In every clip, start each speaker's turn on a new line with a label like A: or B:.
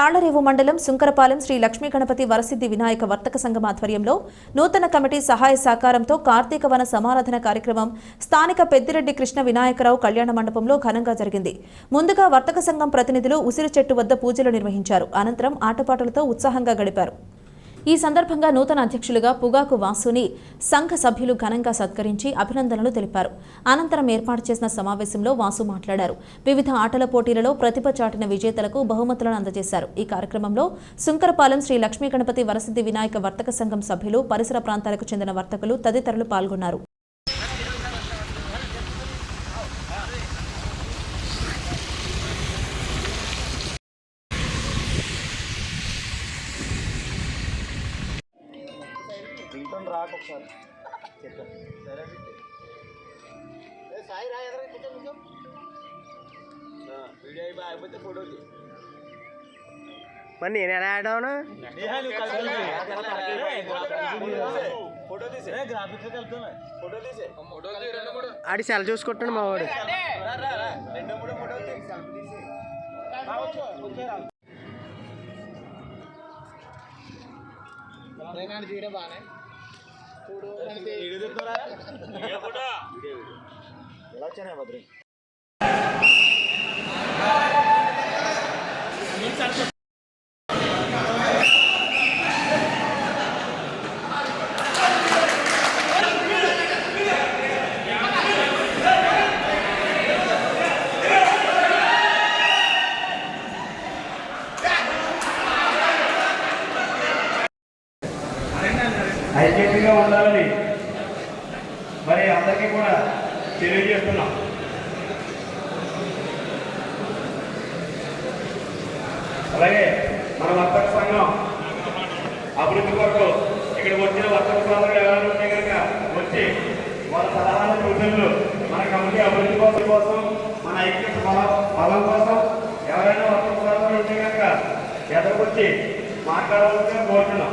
A: తాళ్ళరేవు మండలం సుంకరపాలెం శ్రీ లక్ష్మీ గణపతి వరసిద్ధి వినాయక వర్తక సంఘం ఆధ్వర్యంలో నూతన కమిటీ సహాయ సహకారంతో కార్తీక వన సమారాధన కార్యక్రమం స్థానిక పెద్దిరెడ్డి కృష్ణ వినాయకరావు కళ్యాణ మండపంలో ఘనంగా జరిగింది. ముందుగా వర్తక సంఘం ప్రతినిధులు ఉసిరి చెట్టు వద్ద పూజలు నిర్వహించారు. అనంతరం ఆటపాటలతో ఉత్సాహంగా గడిపారు. ఈ సందర్భంగా నూతన అధ్యక్షులుగా పుగాకు వాసుని సంఘ సభ్యులు ఘనంగా సత్కరించి అభినందనలు తెలిపారు. అనంతరం ఏర్పాటు చేసిన సమావేశంలో వాసు మాట్లాడారు. వివిధ ఆటల పోటీలలో ప్రతిభ చాటిన విజేతలకు బహుమతులను అందజేశారు. ఈ కార్యక్రమంలో సుంకరపాలెం శ్రీ లక్ష్మీ గణపతి వరసిద్ధి వినాయక వర్తక సంఘం సభ్యులు పరిసర ప్రాంతాలకు చెందిన వర్తకులు తదితరులు పాల్గొన్నారు.
B: రింగ్టోన్ రాక ఒకసారి చెప్పాను సరే ఏ సాయి రా ఎదురు కొంచెం కొంచెం వీడియో అయిపోయి అయిపోతే ఫోటో
C: మరి నేను ఎలా ఆడాను
B: ఫోటో తీసే గ్రాఫిక్స్ కలుపుతున్నా ఫోటో తీసే ఫోటో రెండు మూడు
C: ఆడి సెల్ చూసుకుంటాడు మా వాడు
B: రా, రా, రా. రెండు మూడు ఫోటో తీసి సెల్ఫీ తీసి చేయడం బాగానే చూడు ఎలా వచ్చానే భద్రి?
D: ఐక్యతగా ఉండాలని మరి అందరికీ కూడా తెలియజేస్తున్నాం. అలాగే మన వర్తక సంఘం అభివృద్ధి కొరకు ఇక్కడ వచ్చిన వర్తక సోదరులు ఎవరైనా ఉంటే కనుక వచ్చి వాళ్ళ సలహాలు సూచనలు మన కమిటీ అభివృద్ధి కోసం కోసం మన ఐక్యత బలం బలం కోసం ఎవరైనా వర్తక సోదరులు ఉంటే కనుక ఎదరికొచ్చి మాట్లాడవలసిందిగా కోరుతున్నాం.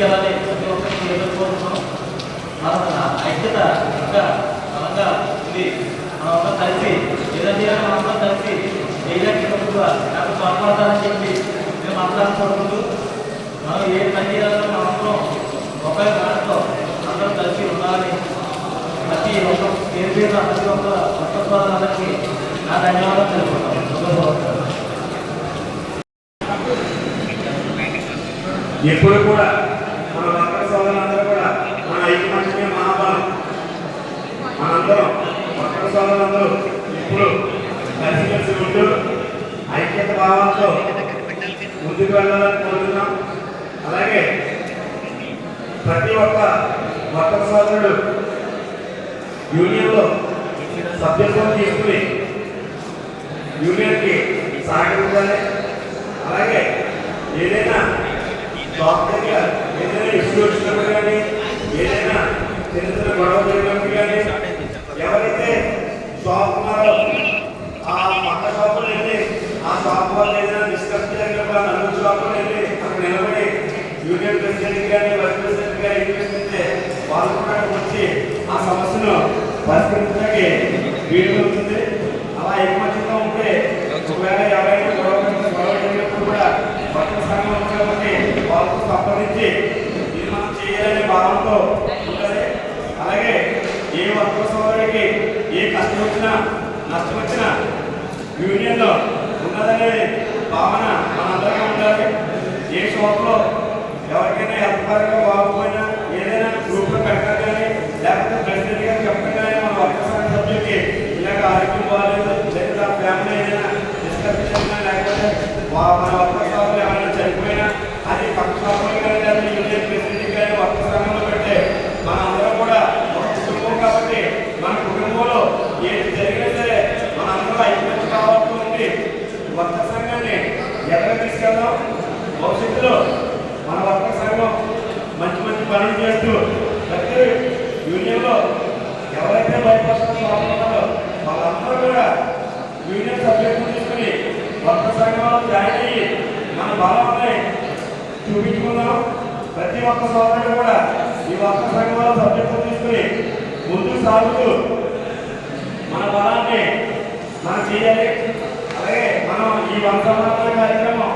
B: తీసుకెళ్ళాలి. ప్రతి ఒక్కరికి
E: ఎదుర్కొంటున్నాం మన ఐక్యత ఇంకా బలంగా ఉంది. కలిసి ఏదైనా మనంతా కలిసి చేయడానికి చెప్పి మేము అందరం మనం ఏ పని చేయాలో మనందరం ఒకే అందరం కలిసి ఉండాలని ప్రతి ఒక్క కేంద్రీయ ప్రతి ఒక్క భక్తత్వాలకి నా ధన్యవాదాలు
D: ఎప్పుడు కూడా వర్కర్ ఇప్పుడు కలిసిమెలిసి ఉంటూ ఐక్యత భావంతో ముందుకు వెళ్ళాలని కోరుతున్నాం. అలాగే ప్రతి ఒక్క వర్కర్ సోదరుడు యూనియన్లో సభ్యత్వం తీసుకుని యూనియన్కి సహకరించాలి. అలాగే ఏదైనా డాక్టర్గా ఏదైనా ఇష్యూ వచ్చినప్పుడు కానీ ఏదైనా చిన్న చిన్న గొడవ జరిగినప్పుడు కానీ ఎవరైతే షాప్ ఆ పక్క షాపులో వెళ్ళి ఆ షాప్ వాళ్ళు ఏదైనా డిస్కస్ జరిగినప్పుడు నలుగురు వెళ్ళి అక్కడ నిలబడి యూనియన్ ప్రెసిడెంట్ కానీ వైస్ ప్రెసిడెంట్ గారు వాళ్ళు కూడా వచ్చి ఆ సమస్యను పరిష్కరించడానికి అవుతుంది. అలా ఏకమత్యంగా ఉంటే ఒకవేళ ఎవరైనా గొడవ గొడవ జరిగినప్పుడు కూడా భక్త సంఘం ఉంది కాబట్టి వాళ్ళతో సంప్రదించి ఇది మనం చేయాలనే భావంతో ఉండాలి అలాగే ఏ వర్గ సోదరుడికి వచ్చినా నష్టం వచ్చినా యూనియన్లో ఉన్నదనే భావన మనందరికీ ఉండాలి. ఏ షాప్లో ఎవరికైనా హెల్త్ పరంగా బాగుపోయినా ఏదైనా గ్రూప్లో పెట్టాలి కానీ లేకపోతే ప్రెసిడెంట్ గారు చెప్పడం కానీ మన వర్గ సభ్యులకి ఇలాగ ఆరోగ్యం బాగాలేదు లేదా ఫ్యామిలీ ఏదైనా డిస్కస్ చేసినా లేకపోతే వా- మన ఉన్నారో కూడా యూనియన్ సబ్జెక్టు తీసుకుని కొత్త సంఘంలో జాయిన్ మన బలాన్ని చూపించుకున్నాం ప్రతి ఒక్క సోదరుడు కూడా ఈ ఒక్క సంఘంలో సబ్జెక్టు తీసుకుని ముందుకు సాగుతూ మన బలాన్ని మనం చేయాలి అలాగే మనం ఈ వంశ కార్యక్రమం